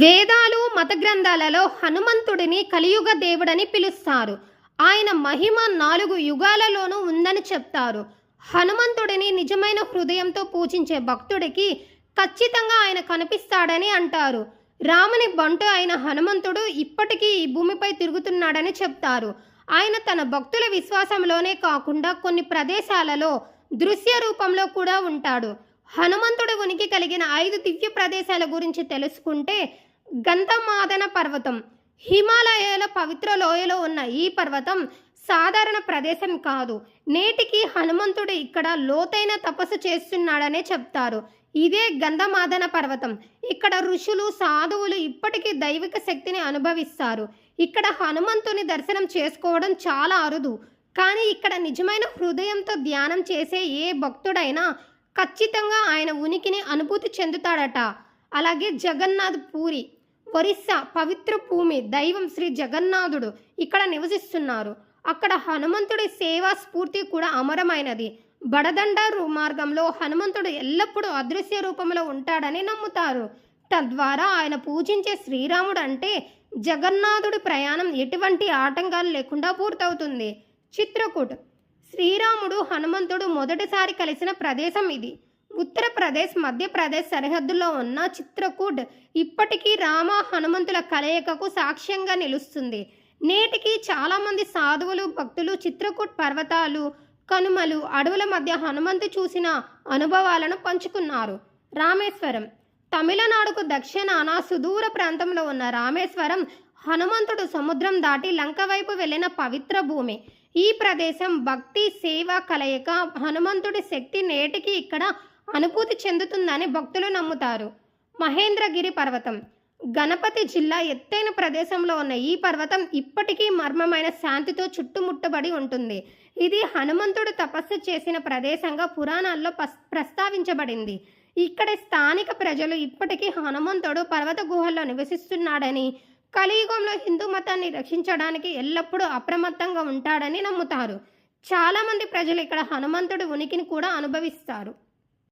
వేదాలు మత గ్రంథాలలో హనుమంతుడిని కలియుగ దేవుడని పిలుస్తారు. ఆయన మహిమ నాలుగు యుగాలలోనూ ఉందని చెప్తారు. హనుమంతుడిని నిజమైన హృదయంతో పూజించే భక్తుడికి ఖచ్చితంగా ఆయన కనిపిస్తాడని అంటారు. రాముని బంటు అయిన హనుమంతుడు ఇప్పటికీ ఈ భూమిపై తిరుగుతున్నాడని చెప్తారు. ఆయన తన భక్తుల విశ్వాసంలోనే కాకుండా కొన్ని ప్రదేశాలలో దృశ్య రూపంలో కూడా ఉంటాడు. హనుమంతుడు ఉనికి కలిగిన ఐదు దివ్య ప్రదేశాల గురించి తెలుసుకుంటే గంధమాదన పర్వతం. హిమాలయాల పవిత్ర లోయలో ఉన్న ఈ పర్వతం సాధారణ ప్రదేశం కాదు. నేటికి హనుమంతుడు ఇక్కడ లోతైన తపస్సు చేస్తున్నాడనే చెప్తారు. ఇదే గంధమాదన పర్వతం. ఇక్కడ ఋషులు సాధువులు ఇప్పటికీ దైవిక శక్తిని అనుభవిస్తారు. ఇక్కడ హనుమంతుని దర్శనం చేసుకోవడం చాలా అరుదు. కానీ ఇక్కడ నిజమైన హృదయంతో ధ్యానం చేసే ఏ భక్తుడైనా ఖచ్చితంగా ఆయన ఉనికిని అనుభూతి చెందుతాడట. అలాగే జగన్నాథ్ పూరి ఒరిస్సా పవిత్ర భూమి దైవం శ్రీ జగన్నాథుడు ఇక్కడ నివసిస్తున్నారు. అక్కడ హనుమంతుడి సేవా స్ఫూర్తి కూడా అమరమైనది. బడదండారు మార్గంలో హనుమంతుడు ఎల్లప్పుడూ అదృశ్య రూపంలో ఉంటాడని నమ్ముతారు. తద్వారా ఆయన పూజించే శ్రీరాముడు అంటే జగన్నాథుడి ప్రయాణం ఎటువంటి ఆటంకాలు లేకుండా పూర్తవుతుంది. చిత్రకూట్. శ్రీరాముడు హనుమంతుడు మొదటిసారి కలిసిన ప్రదేశం ఇది. ఉత్తరప్రదేశ్ మధ్యప్రదేశ్ సరిహద్దులో ఉన్న చిత్రకూట్ ఇప్పటికీ రామ హనుమంతుల కలయికకు సాక్ష్యంగా నిలుస్తుంది. నేటికి చాలామంది సాధువులు భక్తులు చిత్రకూట్ పర్వతాలు కనుమలు అడవుల మధ్య హనుమంతు చూసిన అనుభవాలను పంచుకున్నారు. రామేశ్వరం. తమిళనాడుకు దక్షిణాన సుదూర ప్రాంతంలో ఉన్న రామేశ్వరం హనుమంతుడు సముద్రం దాటి లంక వైపు వెళ్ళిన పవిత్ర భూమి. ఈ ప్రదేశం భక్తి సేవ కలయిక హనుమంతుడి శక్తి నేటికి ఇక్కడ అనుభూతి చెందుతుందని భక్తులు నమ్ముతారు. మహేంద్రగిరి పర్వతం. గణపతి జిల్లా ఎత్తైన ప్రదేశంలో ఉన్న ఈ పర్వతం ఇప్పటికీ మర్మమైన శాంతితో చుట్టుముట్టబడి ఉంటుంది. ఇది హనుమంతుడు తపస్సు చేసిన ప్రదేశంగా పురాణాల్లో ప్రస్తావించబడింది. ఇక్కడ స్థానిక ప్రజలు ఇప్పటికీ హనుమంతుడు పర్వత గుహల్లో నివసిస్తున్నాడని కలియుగంలో హిందూ మతాన్ని రక్షించడానికి ఎల్లప్పుడూ అప్రమత్తంగా ఉంటాడని నమ్ముతారు. చాలామంది ప్రజలు ఇక్కడ హనుమంతుడి ఉనికిని కూడా అనుభవిస్తారు.